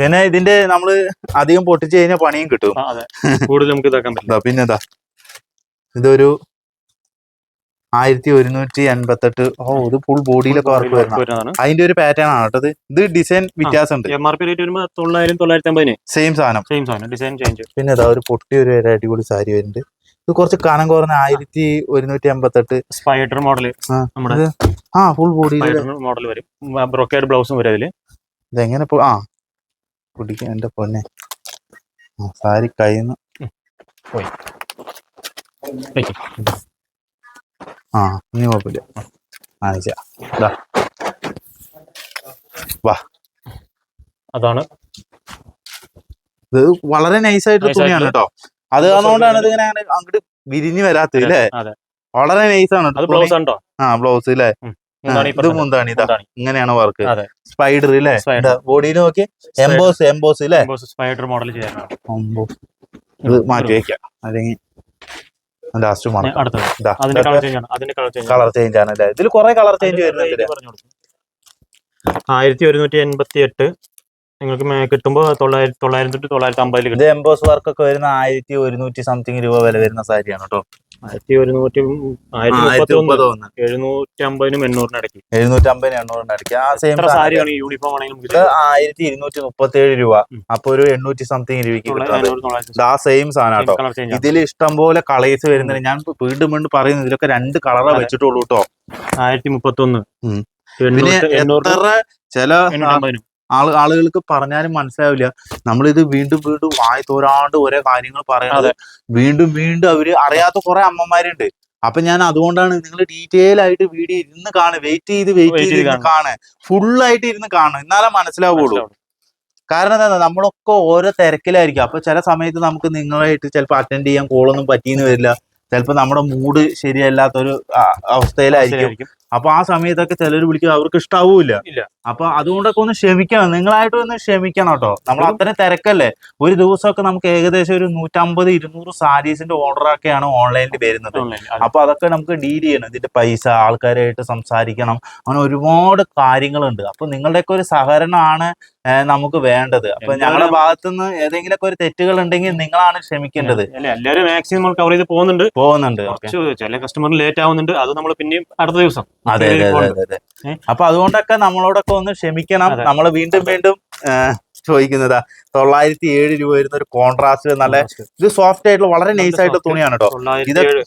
പിന്നെ ഇതിന്റെ നമ്മൾ അധികം പൊട്ടിച്ചു കഴിഞ്ഞാൽ പണിയും കിട്ടും. പിന്നെന്താ കൂടുതൽ നമുക്ക് ഇതാക്കാൻ പറ്റില്ല. ഇതാ പിന്നെ ഇതാ. ഇതൊരു ആയിരത്തി ഒരുന്നൂറ്റി എൺപത്തെട്ട് ഓ ഇത് ഫുൾ ബോഡിയിലൊക്കെ വർക്ക് വരുന്ന അതിന്റെ ഒരു പാറ്റേൺ ആണ് കേട്ടത് ഇത്. ഡിസൈൻ വ്യത്യാസമുണ്ട്. എം ആർ പി റേറ്റ് വരുമ്പോൾ തൊള്ളായിരം തൊള്ളായിരത്തി അമ്പതിന് സെയിം സാധനം. സെയിം സാധനം ഡിസൈൻ ചേഞ്ച് പിന്നെ അതാ ഒരു പൊട്ടി ഒരു അടിപൊളി സാരി വരുന്നുണ്ട്. ഇത് കുറച്ച് കനം കുറഞ്ഞ ആയിരത്തി ഒരുന്നൂറ്റി എൺപത്തെട്ട് സ്പൈഡർ മോഡൽ ആ, നമ്മുടെ ആ ഫുൾ ബോഡി മോഡൽ വരും. ബ്രോക്കേഡ് ബ്ലൗസും വരും അതിൽ. ഇതെങ്ങനെ ആ കുടിക്കാൻ എന്റെ പൊന്നെ. സാരി കയ്യുന്നു. വെക്ക്. ആ ഇനി കുഴപ്പമില്ല. കാണിച്ച ഇതാ വാ. അതാണ്. ഇത് വളരെ നൈസ് ആയിട്ട് തുണിയാണ് കേട്ടോ. അത് അതുകൊണ്ടാണ് ഇത് ഇങ്ങനെ അങ്ങോട്ട് വിരിഞ്ഞു വരാത്തത് അല്ലേ വളരെ നൈസ് ആണ് കേട്ടോ ആ ബ്ലൗസ് അല്ലേ ഇത്? മുന്താണി. ഇതാ ഇങ്ങനെയാണ് വർക്ക്. സ്പൈഡർ അല്ലേ ബോഡി ബോഡിയിൽ നോക്കി എംബോസ് എംബോസ് അല്ലേ സ്പൈഡർ മോഡൽ ചെയ്യാനാണ്. ഇത് മാറ്റി വെക്കാം. അല്ലെങ്കിൽ ലാസ്റ്റ് കളർ ചേഞ്ച് ആണ്. അല്ലേ? ഇതിൽ കുറെ കളർ ചേഞ്ച് വരുന്നുണ്ട് ആയിരത്തി ഒരുന്നൂറ്റി എൺപത്തി എട്ട് നിങ്ങൾക്ക് കിട്ടുമ്പോൾ കിട്ടുമ്പോ തൊള്ളായിരത്തി തൊള്ളായിരത്തി തൊള്ളായിരത്തി അമ്പതിൽ ഇത് എംബോസ് വർക്ക് ഒക്കെ വരുന്ന ആയിരത്തി ഒരുന്നൂറ്റി സംതിങ് രൂപ വില വരുന്ന സാരിയാണ് കേട്ടോ ആയിരത്തി ഒരുന്നൂറ്റി ആയിരത്തി ആയിരത്തി മുപ്പത്തി ഒന്ന് മുപ്പത് ഒന്ന് എഴുന്നൂറ്റി അമ്പതിനും എണ്ണൂറിനും ഇടയ്ക്ക് എഴുന്നൂറ്റി അമ്പതിന് എണ്ണൂറിന് ഇടയ്ക്ക് ആ സെയിം സാരിയാണ് യൂണിഫോം ആണെങ്കിലും ആയിരത്തി ഇരുന്നൂറ്റി മുപ്പത്തി ഏഴ് രൂപ. അപ്പൊ ഒരു എണ്ണൂറ്റി സംതിങ് രൂപയ്ക്ക് ആ സെയിം സാധനം കേട്ടോ. ഇതിൽ ഇഷ്ടം പോലെ കളേഴ്സ് വരുന്നുണ്ട്. ഞാൻ വീണ്ടും വീണ്ടും പറയുന്നത് ഇതിലൊക്കെ രണ്ട് കളറാ. വെച്ചിട്ടുള്ളൂ കേട്ടോ. ആയിരത്തി മുപ്പത്തി ഒന്ന് പിന്നെ എത്ര ചില ആൾ ആളുകൾക്ക് പറഞ്ഞാലും മനസ്സിലാവില്ല. നമ്മളിത് വീണ്ടും വീണ്ടും വായി തോരാണ്ട് ഓരോ കാര്യങ്ങൾ പറയുന്നത് വീണ്ടും വീണ്ടും അവർ അറിയാത്ത കുറെ അമ്മമാരുണ്ട്. അപ്പൊ ഞാൻ അതുകൊണ്ടാണ് നിങ്ങൾ ഡീറ്റെയിൽ ആയിട്ട് വീഡിയോ ഇരുന്ന് കാണുക വെയിറ്റ് ചെയ്ത് വെയിറ്റ് ചെയ്ത് ഇരുന്ന് കാണുക ഫുൾ ആയിട്ട് ഇരുന്ന് കാണുക എന്നാലേ മനസ്സിലാവുള്ളൂ. കാരണം എന്താ നമ്മളൊക്കെ ഓരോ തിരക്കിലായിരിക്കും. അപ്പൊ ചില സമയത്ത് നമുക്ക് നിങ്ങളായിട്ട് ചിലപ്പോൾ അറ്റൻഡ് ചെയ്യാൻ കോളൊന്നും പറ്റിയെന്ന് വരില്ല. ചിലപ്പോൾ നമ്മുടെ മൂഡ് ശരിയല്ലാത്തൊരു അവസ്ഥയിലായിരിക്കും. അപ്പൊ ആ സമയത്തൊക്കെ ചിലർ വിളിക്കുക അവർക്ക് ഇഷ്ടാവൂല. അപ്പൊ അതുകൊണ്ടൊക്കെ ഒന്ന് ക്ഷമിക്കണം. നിങ്ങളായിട്ട് ഒന്ന് ക്ഷമിക്കണം കേട്ടോ. നമ്മൾ അത്ര അത്രയും തിരക്കല്ലേ? ഒരു ദിവസമൊക്കെ നമുക്ക് ഏകദേശം ഒരു നൂറ്റമ്പത് ഇരുന്നൂറ് സാരീസിന്റെ ഓർഡർ ഒക്കെയാണ് ഓൺലൈനിൽ വരുന്നത്. അപ്പൊ അതൊക്കെ നമുക്ക് ഡീൽ ചെയ്യണം. ഇതിന്റെ പൈസ ആൾക്കാരായിട്ട് സംസാരിക്കണം. അങ്ങനെ ഒരുപാട് കാര്യങ്ങളുണ്ട്. അപ്പൊ നിങ്ങളുടെയൊക്കെ ഒരു സഹകരണമാണ് നമുക്ക് വേണ്ടത്. അപ്പൊ ഞങ്ങളുടെ ഭാഗത്തുനിന്ന് ഏതെങ്കിലുമൊക്കെ ഒരു തെറ്റുകൾ ഉണ്ടെങ്കിൽ നിങ്ങളാണ് ക്ഷമിക്കേണ്ടത്. എല്ലാവരും മാക്സിമം നമ്മൾ കവർ ചെയ്ത് പോകുന്നുണ്ട്. പോകുന്നുണ്ട് ചില കസ്റ്റമർ ലേറ്റ് ആവുന്നുണ്ട്. അത് നമ്മൾ പിന്നെയും അടുത്ത ദിവസം അതെ അതെ അതെ? അപ്പൊ അതുകൊണ്ടൊക്കെ നമ്മളോടൊക്കെ ഒന്ന് ക്ഷമിക്കണം. നമ്മൾ വീണ്ടും വീണ്ടും ചോദിക്കുന്നതാ തൊള്ളായിരത്തി ഏഴ് രൂപ വരുന്ന ഒരു കോൺട്രാസ്റ്റ് നല്ല ഇത് സോഫ്റ്റ് ആയിട്ടുള്ള വളരെ നൈസ് ആയിട്ടുള്ള തുണിയാണ് കേട്ടോ ഏഴ്.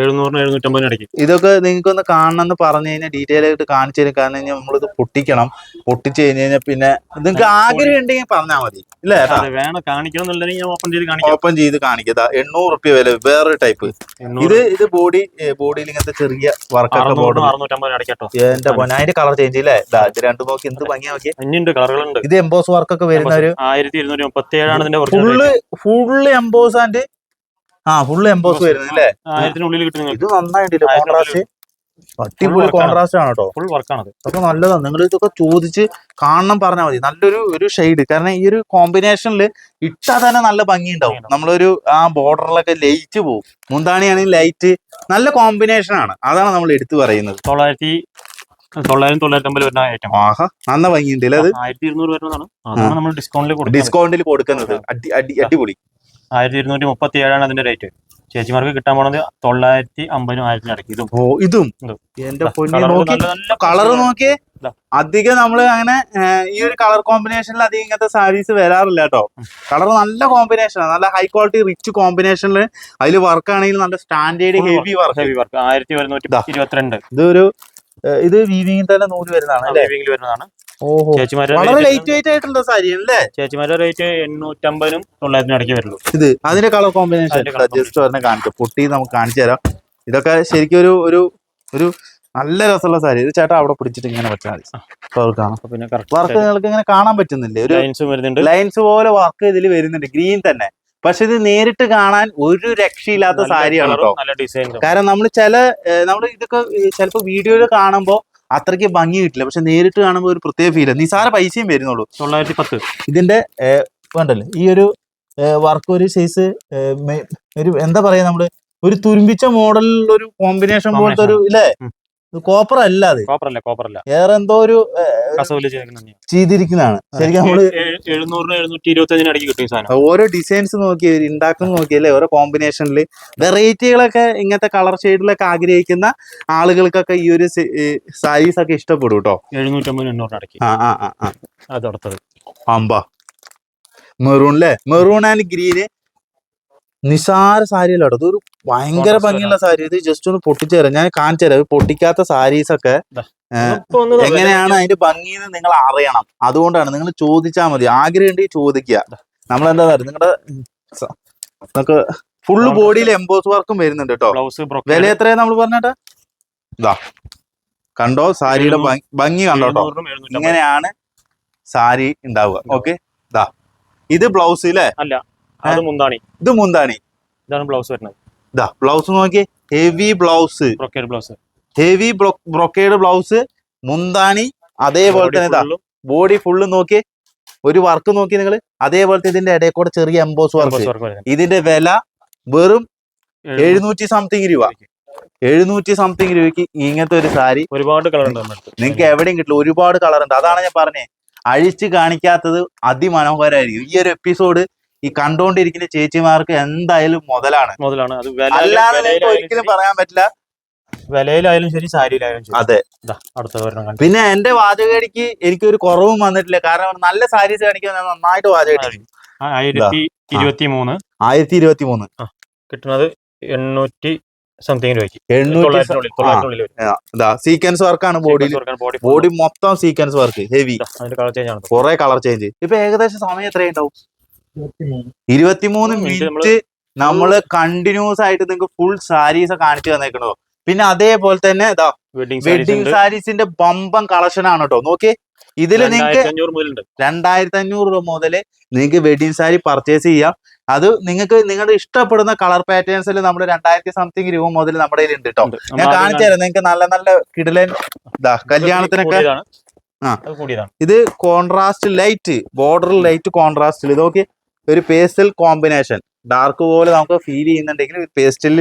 എഴുന്നൂറിന് എഴുന്നൂറ്റമ്പതിന് ഇടയ്ക്ക്. ഇതൊക്കെ നിങ്ങൾക്ക് ഒന്ന് കാണണം എന്ന് പറഞ്ഞു കഴിഞ്ഞാൽ ഡീറ്റെയിൽ ആയിട്ട് കാണിച്ചു തരും. കാരണം കഴിഞ്ഞാൽ നമ്മളിത് പൊട്ടിക്കണം. പൊട്ടിച്ചു കഴിഞ്ഞ് കഴിഞ്ഞാൽ പിന്നെ നിങ്ങൾക്ക് ആഗ്രഹം ഉണ്ടെങ്കിൽ പറഞ്ഞാൽ മതി. ഇല്ലേ വേണം. കാണിക്കണം ഞാൻ ഓപ്പൺ ചെയ്ത് കാണിക്കാം. ഓപ്പൺ ചെയ്ത് കാണിക്കുക എണ്ണൂറ് റുപ്യ വില. വേറൊരു ടൈപ്പ് ഇത് ഇത് ബോഡി ബോഡിയിൽ ഇങ്ങനത്തെ ചെറിയ വർക്കൊക്കെ ബോർഡ് എന്റെ പൊന്നെ അതിന്റെ കളർ ചേഞ്ച് ഇല്ലേ? ഇതാ രണ്ട് നോക്കി എന്ത് ഭംഗിയാ നോക്കി കളറുകളുണ്ട് ഇത് എംബോസ് വർക്കൊക്കെ വരുന്ന ഒരു ആയിരത്തി ഇരുന്നൂറ്റി മുപ്പത്തി ഏഴാണ് ഫുള്ള് ഫുള്ള് എംബോസ് ആൻഡ് ആ ഫുള്ള് എംബോസ് വരുന്നത് അല്ലേ ആയിരത്തിനുള്ളിൽ കിട്ടും ഇത് നന്നായിട്ടില്ല കോൺട്രാസ്റ്റ് അടിപൊളി കോൺട്രാസ്റ്റ് ആണ്. കേട്ടോ. ഫുൾ വർക്കാണത് അതൊക്കെ നല്ലതാണ്. നിങ്ങൾ ഇതൊക്കെ ചോദിച്ച് കാണണം പറഞ്ഞാൽ മതി. നല്ലൊരു ഒരു ഷെയ്ഡ് കാരണം ഈ ഒരു കോമ്പിനേഷനിൽ ഇട്ടാൽ തന്നെ നല്ല ഭംഗി ഉണ്ടാവും. നമ്മളൊരു ആ ബോർഡറിലൊക്കെ ലൈറ്റ് പോകും മുന്താണിയാണെങ്കിൽ ലൈറ്റ് നല്ല കോമ്പിനേഷൻ ആണ്. അതാണ് നമ്മൾ എടുത്തു പറയുന്നത്. തൊള്ളായിരത്തി തൊള്ളായിരം തൊള്ളായിരത്തി അമ്പത് വരുന്ന ഐറ്റം ആഹാ നല്ല ഭംഗിയുണ്ട് അത്? ആയിരത്തി ഇരുന്നൂറ് വരുന്നതാണ്. നമ്മൾ ഡിസ്കൗണ്ടിൽ കൊടുക്കുന്നത്. ഡിസ്കൗണ്ടിൽ കൊടുക്കുന്നത്. അടി അടി അടിപൊളി. ആയിരത്തി ഇരുന്നൂറ്റി മുപ്പത്തി ഏഴാണ് അതിന്റെ റേറ്റ് ചേച്ചിമാർക്ക് കിട്ടാൻ പോണത് തൊള്ളായിരത്തി അമ്പതിനും ആയിരത്തിനും ഇടയ്ക്ക്. ഇതും. ഓ ഇതും? ഇതും. എന്റെ പൊന്നി colour നോക്കി നല്ല നല്ല കളർ ദാ. അധികം നമ്മൾ അങ്ങനെ ഏർ, ഈ ഒരു കളർ കോമ്പിനേഷനിൽ അധികം ഇങ്ങനത്തെ സാരീസ് വരാറില്ല കേട്ടോ. കളർ നല്ല കോമ്പിനേഷനാണ് നല്ല ഹൈ ക്വാളിറ്റി റിച്ച് കോമ്പിനേഷനിൽ അതിൽ വർക്ക് ആണെങ്കിൽ നല്ല standard Full heavy work heavy work ആയിരത്തി ഒരുന്നൂറ്റി. ഇരുപത്തിരണ്ട് ഇതൊരു ഇത് വീവിങ്ങിൽ തന്നെ നൂൽ വരുന്നതാണ് അല്ലേ? വീവിംഗിൽ വരുന്നതാണ്. വളരെ ലൈറ്റ് വെയിറ്റ് ആയിട്ടുള്ള സാരി അല്ലേ? ചേച്ചിമാരുടെ റേറ്റ് എണ്ണൂറ്റമ്പതിനും തൊള്ളായിരത്തിനും ഇടയ്ക്ക് വരുള്ളൂ. ഇത് അതിന്റെ കളർ കോമ്പിനേഷൻ അഡ്ജസ്റ്റ് ജസ്റ്റ് പറഞ്ഞ കാണിക്കാം. പൊട്ടി നമുക്ക് കാണിച്ചു തരാം. ഇതൊക്കെ ശരിക്കും ഒരു ഒരു ഒരു നല്ല രസമുള്ള സാരി. ഇത് ചേട്ടാ അവിടെ പിടിച്ചിട്ട് ഇങ്ങനെ വെച്ചാൽ മതി. പിന്നെ വർക്ക് നിങ്ങൾക്ക് ഇങ്ങനെ കാണാൻ പറ്റുന്നില്ലേ? ഒരു ലൈൻസും വരുന്നുണ്ട്. ലൈൻസ് പോലെ വർക്ക് ഇതിൽ വരുന്നുണ്ട്. ഗ്രീൻ തന്നെ. പക്ഷെ ഇത് നേരിട്ട് കാണാൻ ഒരു രക്ഷയില്ലാത്ത സാരിയാണ് കേട്ടോ കാരണം നമ്മൾ ചില നമ്മൾ ഇതൊക്കെ ചിലപ്പോൾ വീഡിയോയിൽ കാണുമ്പോൾ അത്രയ്ക്ക് ഭംഗി കിട്ടില്ല. പക്ഷെ നേരിട്ട് കാണുമ്പോൾ ഒരു പ്രത്യേക ഫീൽ നിസാര പൈസയും വരുന്നുള്ളൂ. തൊള്ളായിരത്തി പത്ത് ഇതിന്റെ വേണ്ടല്ലോ? ഈ ഒരു വർക്ക് ഒരു സൈസ് ഒരു എന്താ പറയാ നമ്മൾ? ഒരു തുരുമ്പിച്ച മോഡലിൽ ഒരു കോമ്പിനേഷൻ പോലത്തെ ഒരു ഇല്ലേ? കോപ്പർ അല്ല അത്. കോപ്പർ അല്ല കോപ്പർ അല്ല വേറെ എന്തോ ഒരു കസവിൽ ചെയ്തിരിക്കുന്നതാണ്. ശരിക്കും നമ്മൾ എഴുന്നൂറിന് എഴുന്നൂറ്റി ഇരുപത്തി അഞ്ചിന് ഇടയ്ക്ക് കിട്ടും സാധനം ഓരോ ഡിസൈൻസ് നോക്കി ഉണ്ടാക്കുന്ന നോക്കിയല്ലേ ഓരോ കോമ്പിനേഷനിൽ വെറൈറ്റികളൊക്കെ ഇങ്ങനത്തെ കളർ ഷെയ്ഡിലൊക്കെ ആഗ്രഹിക്കുന്ന ആളുകൾക്കൊക്കെ ഈ ഒരു സൈസ് ഒക്കെ ഇഷ്ടപ്പെടും കേട്ടോ എഴുന്നൂറ്റമ്പതിന് എണ്ണൂറിന് ഇടയ്ക്ക്. ആ ആ ആ ആ. അത് അടുത്തത്. അമ്പ. മെറൂൺ അല്ലേ മെറൂൺ ആൻഡ് ഗ്രീന് നിസാര സാരി അല്ല കേട്ടോ ഇതൊരു ഭയങ്കര ഭംഗിയുള്ള സാരി. ഇത് ജസ്റ്റ് ഒന്ന് പൊട്ടിച്ചു തരാം ഞാൻ കാണിച്ചു തരാം. പൊട്ടിക്കാത്ത സാരീസ് ഒക്കെ എങ്ങനെയാണ് അതിന്റെ ഭംഗി എന്ന് നിങ്ങൾ അറിയണം. അതുകൊണ്ടാണ് നിങ്ങൾ ചോദിച്ചാൽ മതി. ആഗ്രഹം ഉണ്ടെങ്കിൽ ചോദിക്കുക. നമ്മൾ എന്താ പറയുക? നിങ്ങളുടെ നമുക്ക് ഫുള്ള് ബോഡിയിൽ എംബോസ് വർക്കും വരുന്നുണ്ട് കേട്ടോ. വില എത്രയാ നമ്മൾ പറഞ്ഞേട്ടാ? ഇതാ കണ്ടോ? സാരിയുടെ ഭംഗി കണ്ടോ കേട്ടോ? ഇങ്ങനെയാണ് സാരി ഉണ്ടാവുക. ഓക്കെ? ഇതാ ഇത് ബ്ലൗസ് അല്ലേ. അത് മുന്താണി. ഇത് മുന്താണി. ഇതാണ് ബ്ലൗസ് വരുന്നത്. ഇതാ ബ്ലൗസ് നോക്കി heavy blouse brocade blouse heavy brocade blouse മുന്താണി അതേപോലെ തന്നെ ഇതാ ബോഡി ഫുള്ള് നോക്കി ഒരു വർക്ക് നോക്കി നിങ്ങൾ അതേപോലത്തെ ഇതിന്റെ ഇടയിൽ കൂടെ ചെറിയ എംബോസ് വർക്ക് ഇതിന്റെ വില വെറും എഴുന്നൂറ്റി സംതിങ് രൂപ. എഴുന്നൂറ്റി സംതിങ് രൂപയ്ക്ക് ഇങ്ങനത്തെ ഒരു സാരി ഒരുപാട് കളർ ഉണ്ട് നിങ്ങൾക്ക് എവിടെയും കിട്ടില്ല. ഒരുപാട് കളർ ഉണ്ട്. അതാണ് ഞാൻ പറഞ്ഞേ. അഴിച്ച് കാണിക്കാത്തത് അതിമനോഹരമായിരിക്കും ഈ ഒരു എപ്പിസോഡ് ഈ കണ്ടുകൊണ്ടിരിക്കുന്ന ചേച്ചിമാർക്ക് എന്തായാലും മുതലാണ്. മുതലാണ്. അത് അല്ലാതെ നിങ്ങൾക്ക് ഒരിക്കലും പറയാൻ പറ്റില്ല. വിലയിലായാലും ശരി സാരിയിലായാലും ശരി. അതെ. അടുത്ത പിന്നെ എന്റെ വാചകടിക്ക് എനിക്ക് ഒരു കുറവും വന്നിട്ടില്ല. കാരണം നല്ല സാരീസ് കാണിക്കാൻ ഞാൻ നന്നായിട്ട് വാചകടിക്കും. ആയിരത്തി ഇരുപത്തി മൂന്ന് ആയിരത്തി ഇരുപത്തി മൂന്ന് കിട്ടുന്നത് എണ്ണൂറ്റി സംതിങ് രൂപയ്ക്ക്. സീക്വൻസ് വർക്കാണ് ബോഡി ബോഡി മൊത്തം സീക്വൻസ് വർക്ക് ഹെവി അതിന്റെ കളർ ചേഞ്ച് ആണ്. കുറെ കളർ ചേഞ്ച് ഇപ്പൊ ഏകദേശം സമയം എത്രയുണ്ടാവും ഇരുപത്തിമൂന്ന്. മിനിറ്റ് നമ്മൾ കണ്ടിന്യൂസ് ആയിട്ട് നിങ്ങൾക്ക് ഫുൾ സാരീസ് കാണിച്ചു തന്നേക്കണോ? പിന്നെ അതേപോലെ തന്നെ ഇതാ വെഡിങ് സാരീസിന്റെ ബമ്പം കളക്ഷൻ ആണ് കേട്ടോ നോക്കി ഇതിൽ നിങ്ങൾക്ക് രണ്ടായിരത്തി അഞ്ഞൂറ് രൂപ മുതൽ നിങ്ങൾക്ക് വെഡിങ് സാരി പർച്ചേസ് ചെയ്യാം. അത് നിങ്ങൾക്ക് നിങ്ങളുടെ ഇഷ്ടപ്പെടുന്ന കളർ പാറ്റേൺസിൽ നമ്മൾ രണ്ടായിരത്തി സംതിങ് രൂപ മുതൽ നമ്മുടെ കയ്യിൽ ഉണ്ട് കേട്ടോ ഞാൻ നമ്മൾ കാണിച്ചു തരാം. നിങ്ങൾക്ക് നല്ല നല്ല കിടിലൻ ഇതാ കല്യാണത്തിനൊക്കെ. ആ. ഇത് കോൺട്രാസ്റ്റ് ലൈറ്റ് ബോർഡർ ലൈറ്റ് കോൺട്രാസ്റ്റിൽ ഇത് നോക്കി ഒരു പേസ്റ്റൽ കോമ്പിനേഷൻ ഡാർക്ക് പോലെ നമുക്ക് ഫീൽ ചെയ്യുന്നുണ്ടെങ്കിൽ പേസ്റ്റലിൽ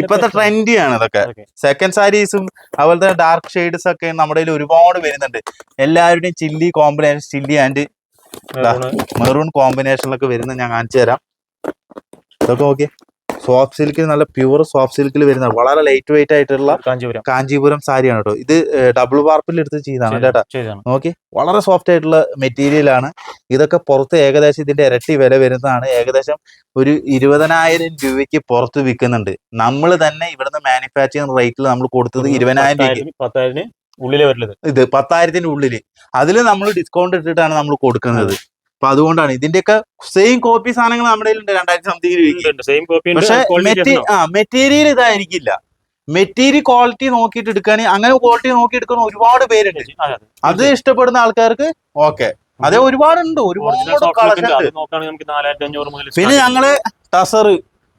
ഇപ്പോഴത്തെ ട്രെൻഡി ആണ് ട്രെൻഡിയാണ് ഇതൊക്കെ സെക്കൻഡ് സാരീസും അതുപോലെ തന്നെ ഡാർക്ക് ഷെയ്ഡ്സ് ഒക്കെ നമ്മുടെ കയ്യിൽ ഒരുപാട് വരുന്നുണ്ട്. എല്ലാവരുടെയും chilli combination chilli and maroon കോമ്പിനേഷനിലൊക്കെ വരുന്നത് ഞാൻ കാണിച്ചു തരാം. ഇതൊക്കെ നോക്കി സോഫ്റ്റ് സിൽക്കിൽ നല്ല പ്യുവർ സോഫ്റ്റ് സിൽക്കിൽ വരുന്ന വളരെ ലൈറ്റ് വെയിറ്റ് ആയിട്ടുള്ള കാഞ്ചീപുരം. കാഞ്ചീപുരം സാരിയാണ് കേട്ടോ ഇത് ഡബിൾ വാർപ്പിൽ എടുത്ത് ചെയ്താണ് കേട്ടോ. നോക്കി വളരെ സോഫ്റ്റ് ആയിട്ടുള്ള മെറ്റീരിയൽ ആണ്. ഇതൊക്കെ പുറത്ത് ഏകദേശം ഇതിന്റെ ഇരട്ടി വില വരുന്നതാണ്. ഏകദേശം ഒരു ഇരുപതിനായിരം രൂപയ്ക്ക് പുറത്ത് വിൽക്കുന്നുണ്ട്. നമ്മൾ തന്നെ ഇവിടുന്ന് മാനുഫാക്ചറിങ് റേറ്റിൽ നമ്മൾ കൊടുത്തത് ഇരുപതിനായിരം രൂപയ്ക്ക്. ഉള്ളിലേ വരുന്നത് ഇത്. പത്തായിരത്തിന്റെ ഉള്ളിൽ. അതിൽ നമ്മൾ ഡിസ്കൗണ്ട് ഇട്ടിട്ടാണ് നമ്മൾ കൊടുക്കുന്നത്. അപ്പൊ അതുകൊണ്ടാണ് ഇതിന്റെയൊക്കെ സെയിം കോപ്പി സാധനങ്ങൾ നമ്മുടെ ഉണ്ട് രണ്ടായിരത്തി സംതിങ് പക്ഷേ മെറ്റീരിയൽ ഇതായിരിക്കില്ല. മെറ്റീരിയൽ ക്വാളിറ്റി നോക്കിയിട്ട് എടുക്കുകയാണെങ്കിൽ അങ്ങനെ ക്വാളിറ്റി നോക്കി എടുക്കുന്ന ഒരുപാട് പേരുണ്ട്. അത് ഇഷ്ടപ്പെടുന്ന ആൾക്കാർക്ക് ഓക്കെ അതേ ഒരുപാടുണ്ട് ഒരുപാട് പിന്നെ ഞങ്ങൾ ടസർ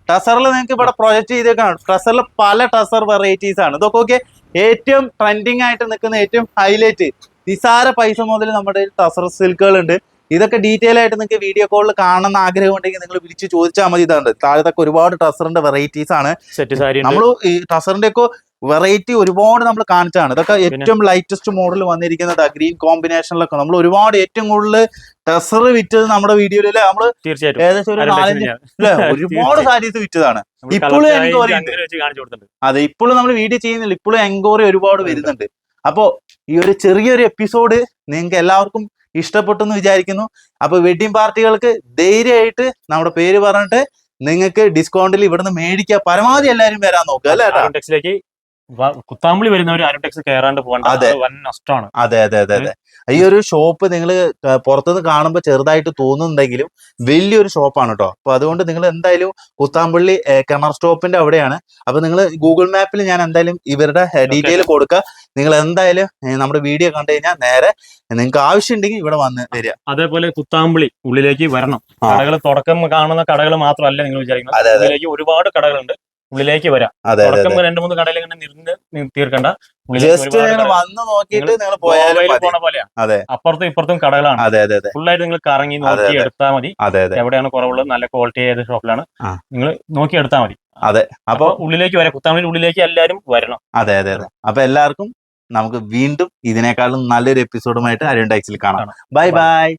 ടസറിൽ നിങ്ങൾക്ക് ഇവിടെ പ്രൊജക്ട് ചെയ്തേക്കാണ്. ടസറിൽ പല ടസർ വെറൈറ്റീസ് ആണ്. ഇതൊക്കെ ഓക്കെ ഏറ്റവും ട്രെൻഡിങ് ആയിട്ട് നിൽക്കുന്ന ഏറ്റവും ഹൈലൈറ്റ് നിസാര പൈസ മുതൽ നമ്മുടെ ടസർ സിൽക്കുകൾ ഉണ്ട് ഇതൊക്കെ ഡീറ്റെയിൽ ആയിട്ട് നിങ്ങൾക്ക് വീഡിയോ കോളിൽ കാണുന്ന ആഗ്രഹം ഉണ്ടെങ്കിൽ നിങ്ങൾ വിളിച്ച് ചോദിച്ചാൽ മതി. ഇതാണ് താഴത്തൊക്കെ ഒരുപാട് ട്രസറിന്റെ വെറൈറ്റീസ് ആണ്. നമ്മൾ ഈ ട്രസറിന്റെ ഒക്കെ വെറൈറ്റി ഒരുപാട് നമ്മൾ കാണിച്ചാണ്. ഇതൊക്കെ ഏറ്റവും ലൈറ്റസ്റ്റ് മോഡൽ വന്നിരിക്കുന്നത് ഗ്രീൻ കോമ്പിനേഷനിലൊക്കെ നമ്മൾ ഒരുപാട് ഏറ്റവും കൂടുതൽ ടെസർ വിറ്റത് നമ്മുടെ വീഡിയോയിൽ നമ്മൾ തീർച്ചയായിട്ടും. ഏകദേശം ഒരു നാലഞ്ച് ഒരുപാട് സാരീസ് വിറ്റതാണ്. ഇപ്പോഴും കൊടുത്തിട്ടുണ്ട്. അതെ ഇപ്പോഴും നമ്മൾ വീഡിയോ ചെയ്യുന്നില്ല. ഇപ്പോഴും എൻക്വയറി ഒരുപാട് വരുന്നുണ്ട്. അപ്പോ ഈ ഒരു ചെറിയൊരു എപ്പിസോഡ് നിങ്ങൾക്ക് എല്ലാവർക്കും ഇഷ്ടപ്പെട്ടു എന്ന് വിചാരിക്കുന്നു അപ്പൊ വെഡിങ് പാർട്ടികൾക്ക് ധൈര്യമായിട്ട് നമ്മുടെ പേര് പറഞ്ഞിട്ട് നിങ്ങൾക്ക് ഡിസ്കൗണ്ടിൽ ഇവിടുന്ന് മേടിക്കുക പരമാവധി എല്ലാവരും വരാൻ നോക്കുക അല്ലേ? ടെക്സിലേക്ക് കുത്താമ്പളി വരുന്നവർ ആരോടെക്സ് കയറാണ്ട് പോകണ്ട. വൻ നഷ്ടമാണ് അതെ അതെ അതെ അതെ. ഈ ഒരു ഷോപ്പ് നിങ്ങൾ പുറത്തുനിന്ന് കാണുമ്പോൾ ചെറുതായിട്ട് തോന്നുന്നുണ്ടെങ്കിലും വലിയൊരു ഷോപ്പാണ് കേട്ടോ അപ്പൊ അതുകൊണ്ട് നിങ്ങൾ എന്തായാലും കുത്താമ്പള്ളി കിണർ സ്റ്റോപ്പിന്റെ അവിടെയാണ്. അപ്പൊ നിങ്ങൾ ഗൂഗിൾ മാപ്പിൽ ഞാൻ എന്തായാലും ഇവരുടെ ഡീറ്റെയിൽ കൊടുക്കുക നിങ്ങൾ എന്തായാലും നമ്മുടെ വീഡിയോ കണ്ടു കഴിഞ്ഞാൽ നേരെ നിങ്ങൾക്ക് ആവശ്യമുണ്ടെങ്കിൽ ഇവിടെ വന്ന് വരിക. അതേപോലെ കുത്താമ്പളി ഉള്ളിലേക്ക് വരണം. കടകൾ തുടക്കം കാണുന്ന കടകൾ മാത്രമല്ല നിങ്ങൾ വിചാരിക്കുന്നത്. ഒരുപാട് കടകളുണ്ട്. ഉള്ളിലേക്ക് വരാം. അതെ അതെ തുടക്കം രണ്ട് മൂന്ന് കടയിൽ ഇങ്ങനെ നിന്ന് തീർക്കണ്ട. ജസ്റ്റ് വന്ന് നോക്കിയിട്ട് നിങ്ങൾ പോയാലും മതി. പോണ പോലെയാണ് അതെ. അപ്പുറത്തും ഇപ്പുറത്തും കടകളാണ്. അതെ അതെ അതെ. ഫുള്ളായിട്ട് നിങ്ങൾ കറങ്ങി അതെ, നോക്കി അതെ. എടുത്താൽ മതി. അതെ അതെ. എവിടെയാണ് കുറവുള്ളത്? നല്ല ക്വാളിറ്റി ആയത് ഷോപ്പിലാണ് ആ. നിങ്ങൾ നോക്കി എടുത്താൽ മതി. അതെ. അപ്പൊ അപ്പൊ ഉള്ളിലേക്ക് വരാം. കുത്താമണി ഉള്ളിലേക്ക് എല്ലാവരും വരണം. അതെ അതെ അതെ. അപ്പൊ എല്ലാവർക്കും നമുക്ക് വീണ്ടും ഇതിനേക്കാളും നല്ലൊരു എപ്പിസോഡുമായിട്ട് അരുൺ ടാക്സിൽ കാണാം. ബൈ. ബൈ.